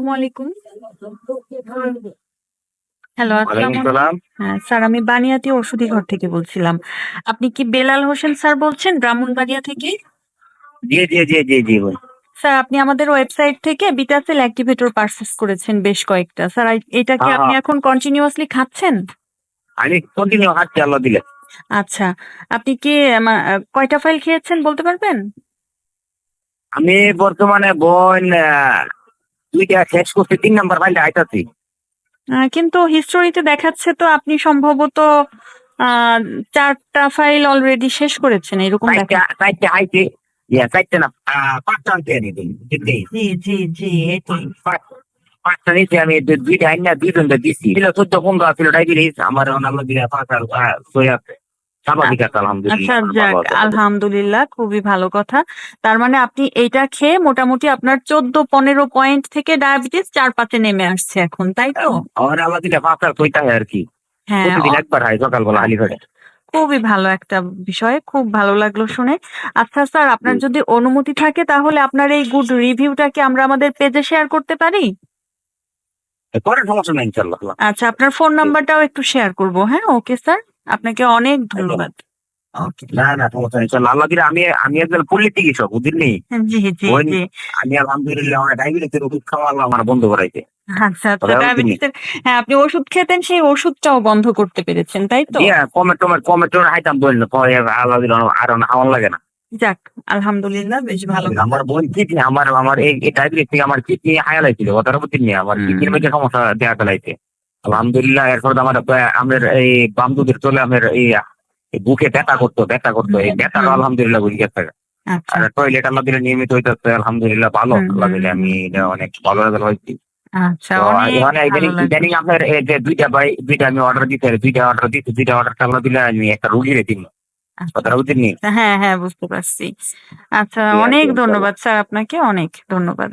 আসসালামু আলাইকুম। হ্যালো ওয়ালাইকুম হ্যাঁ স্যার আমি বানিয়াতি ওষুধি ঘর থেকে বলছিলাম। আপনি কি বেলাল হোসেন স্যার বলছেন ব্রাহ্মণবাড়িয়া থেকে? জি জি জি জি জি স্যার আপনি আমাদের ওয়েবসাইট থেকে বিটাসেল অ্যাক্টিভেটর পারচেস করেছেন বেশ কয়েকটা। স্যার এটা কি হ্যাঁ, আপনি হ্যাঁ। এখন কন্টিনিউয়াসলি খাচ্ছেন? আমি কন্টিনিউ হাঁটছি আল্লাহ দিলে। আচ্ছা আপনি কি কয়টা ফাইল খেয়েছেন বলতে পারবেন? আমি বর্তমানে বোন আহ, দুইটা শেষ করছি তিন নাম্বার ফাইলটা আইতাছি। আহ, কিন্তু হিস্টোরিতে দেখাচ্ছে তো আপনি সম্ভবত আহ, চারটা ফাইল অলরেডি শেষ করেছেন এরকম চারটা ইয়া চারটা না আহ, পাঁচটা আনতে আমি জি জি জি পাঁচটা আমি দুইটা আইন না দুইজন দিচ্ছি ছিল চোদ্দ পনেরো ছিল ডায়াবেটিস আমার দিলে পাঁচ আর আহ, ছয় আছে। স্বাভাবিক আছে আলহামদুলিল্লাহ আচ্ছা যাক আলহামদুলিল্লাহ খুবই ভালো কথা। তার মানে আপনি এইটা খেয়ে মোটামুটি আপনার চোদ্দ পনেরো পয়েন্ট থেকে ডায়াবেটিস চার পাঁচে নেমে আসছে এখন তাই তো? আমার আর হয় কি। হ্যাঁ প্রতিদিন একবার হয় সকালবেলা হালি করে খুবই ভালো একটা বিষয় খুব ভালো লাগল শুনে। আচ্ছা স্যার আপনার যদি অনুমতি থাকে তাহলে আপনার এই গুড রিভিউটা কি আমরা আমাদের পেজে শেয়ার করতে পারি? পরে সমস্যা নেই ইনশাল্লাহ আচ্ছা আপনার ফোন নাম্বারটাও একটু শেয়ার করব হ্যাঁ ওকে স্যার আপনাকে অনেক ধন্যবাদ। না না আমি আমি একজন পল্লী চিকিৎসক বুঝলি? জি জি জি। আমি আলহামদুলিল্লাহ আমার ডায়াবেটিসের ওষুধ খাওয়া আমার বন্ধ আচ্ছা আচ্ছা ডায়াবেটিসের হ্যাঁ আপনি ওষুধ খেতেন সেই ওষুধটাও বন্ধ করতে পেরেছেন তাই তো? কমে টমে কমে টমে হাইতাম বলল পরে আল্লাহ আর আমার লাগে না। যাক আলহামদুলিল্লাহ বেশ ভালো। আমার বোন কিডনি আমার আমার এই ডায়াবেটিস থেকে আমার কিডনি হায়া লাগছিল কথার প্রতি নিয়ে আমার। কিডনির মধ্যে সমস্যা দেখা ফেলাইছে। আলহামদুলিল্লাহ এরপর আমার আমার এই বাম দুধের চলে আমার এই বুকে ব্যথা করতো ব্যথা করতো। এই ব্যথাটা হুম। আলহামদুলিল্লাহ বুঝে গেছে। আচ্ছা। আর টয়লেট আল্লাহ দিলে নিয়মিত হইতেছে আলহামদুলিল্লাহ ভালো। আল্লাহ দিলে আমি অনেক ভালো রেজাল্ট হয়েছি। আচ্ছা মানে ইদানিং আপনার যে দুইটা বাই দুইটা আমি অর্ডার দিতে দুইটা অর্ডার দিতে দুইটা অর্ডার আল্লাহ দিলে আমি একটা রুগী আচ্ছা। হ্যাঁ হ্যাঁ বুঝতে পারছি। আচ্ছা অনেক ধন্যবাদ স্যার আপনাকে অনেক ধন্যবাদ।